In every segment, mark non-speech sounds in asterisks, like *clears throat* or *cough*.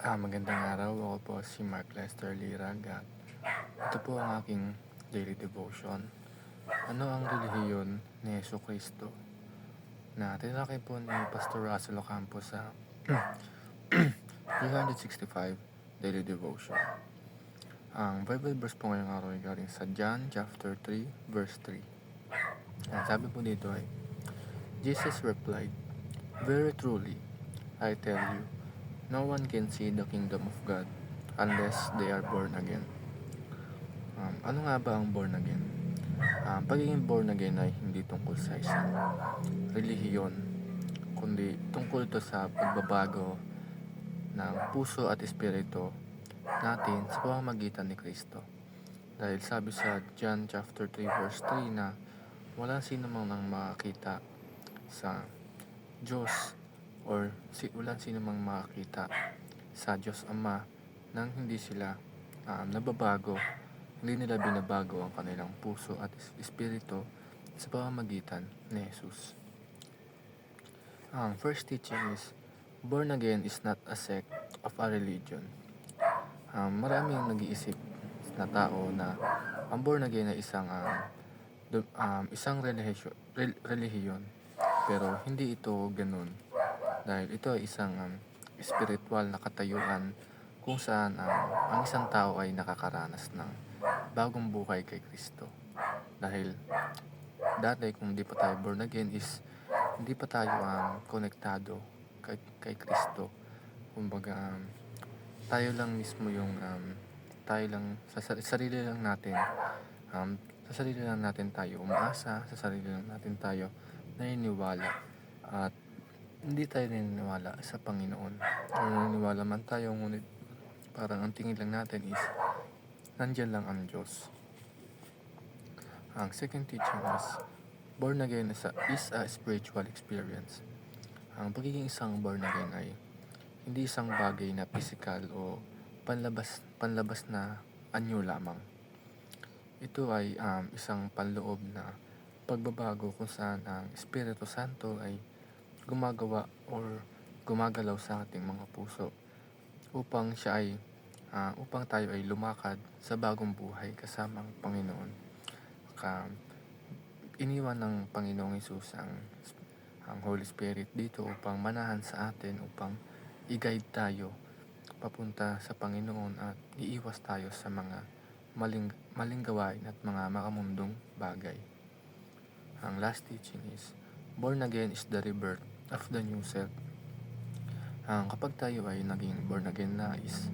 Ah, magandang araw. Ako po si Mark Lester Lirag at ito po ang aking daily devotion. Ano ang relihiyon ni Yeso Cristo? Na tinakay po ni Pastor Russell Ocampo sa *clears throat* 365 daily devotion. Ang Bible verse po ngayong araw ay galing sa John chapter 3 verse 3. Ang sabi po dito ay, Jesus replied, Very truly, I tell you, no one can see the kingdom of God unless they are born again. Um, ano nga ba ang born again? Um, pagiging born again ay hindi tungkol sa isang relihiyon, kundi tungkol ito sa pagbabago ng puso at espiritu natin sa pamamagitan ni Kristo. Dahil sabi sa John chapter 3 verse 3 na wala sino mang nang makakita sa Diyos or si wala sino mang makakita sa Diyos Ama nang hindi sila um, nababago, hindi nila binabago ang kanilang puso at espiritu sa pamamagitan ni Jesus. Ang first teaching is, born again is not a sect of a religion. Um, maraming nag-iisip na tao na ang born again ay isang um, um, isang relihiyon, relihiyon pero hindi ito ganun dahil ito ay isang um, spiritual na katayuan kung saan um, ang isang tao ay nakakaranas ng bagong buhay kay Kristo. Dahil dati kung di pa tayo born again is hindi pa tayo um, konektado kay, kay Kristo. Kumbaga um, tayo lang mismo yung um, tayo lang sa sar- sarili lang natin um, sa sarili lang natin tayo umaasa, sa sarili lang natin tayo naniniwala at hindi tayo naniniwala sa Panginoon. O naniniwala man tayo, ngunit parang ang tingin lang natin is nandyan lang ang Diyos. Ang second teaching is born again is a, is a spiritual experience. Ang pagiging isang born again ay hindi isang bagay na physical o panlabas, panlabas na anyo lamang. Ito ay um, isang panloob na pagbabago kung saan ang Espiritu Santo ay gumagawa or gumagalaw sa ating mga puso upang siya ay ah, upang tayo ay lumakad sa bagong buhay kasama ang Panginoon. Ka, iniwan ng Panginoong Isus ang, ang Holy Spirit dito upang manahan sa atin upang i-guide tayo papunta sa Panginoon at iiwas tayo sa mga maling, maling gawain at mga makamundong bagay. Ang last teaching is, born again is the rebirth of the new self. Ang kapag tayo ay naging born again na is,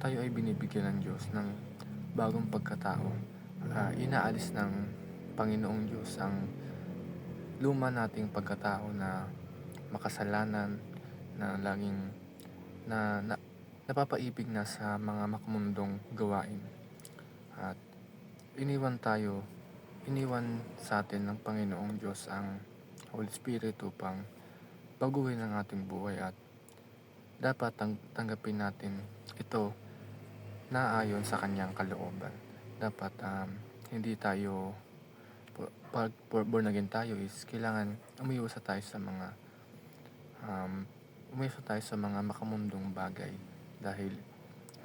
tayo ay binibigyan ng Diyos ng bagong pagkatao. Ah, inaalis ng Panginoong Diyos ang luma nating pagkatao na makasalanan, na laging na, na napapaibig na sa mga makamundong gawain. At iniwan tayo, iniwan sa atin ng Panginoong Diyos ang Holy Spirit upang baguhin ang ating buhay at dapat tang- tanggapin natin ito na ayon sa kanyang kalooban. Dapat um, hindi tayo pag born again tayo is kailangan umiwas tayo sa mga um, umiwas tayo sa mga makamundong bagay dahil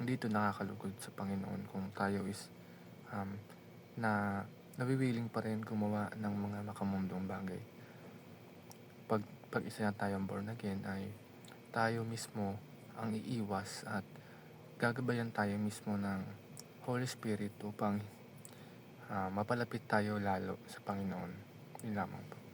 hindi ito nakakalugod sa Panginoon kung tayo is um, na nawiwiling pa rin gumawa ng mga makamundong bagay. Pag, pag isa na tayong born again ay tayo mismo ang iiwas at gagabayan tayo mismo ng Holy Spirit upang ah, mapalapit tayo lalo sa Panginoon. Yun lamang po.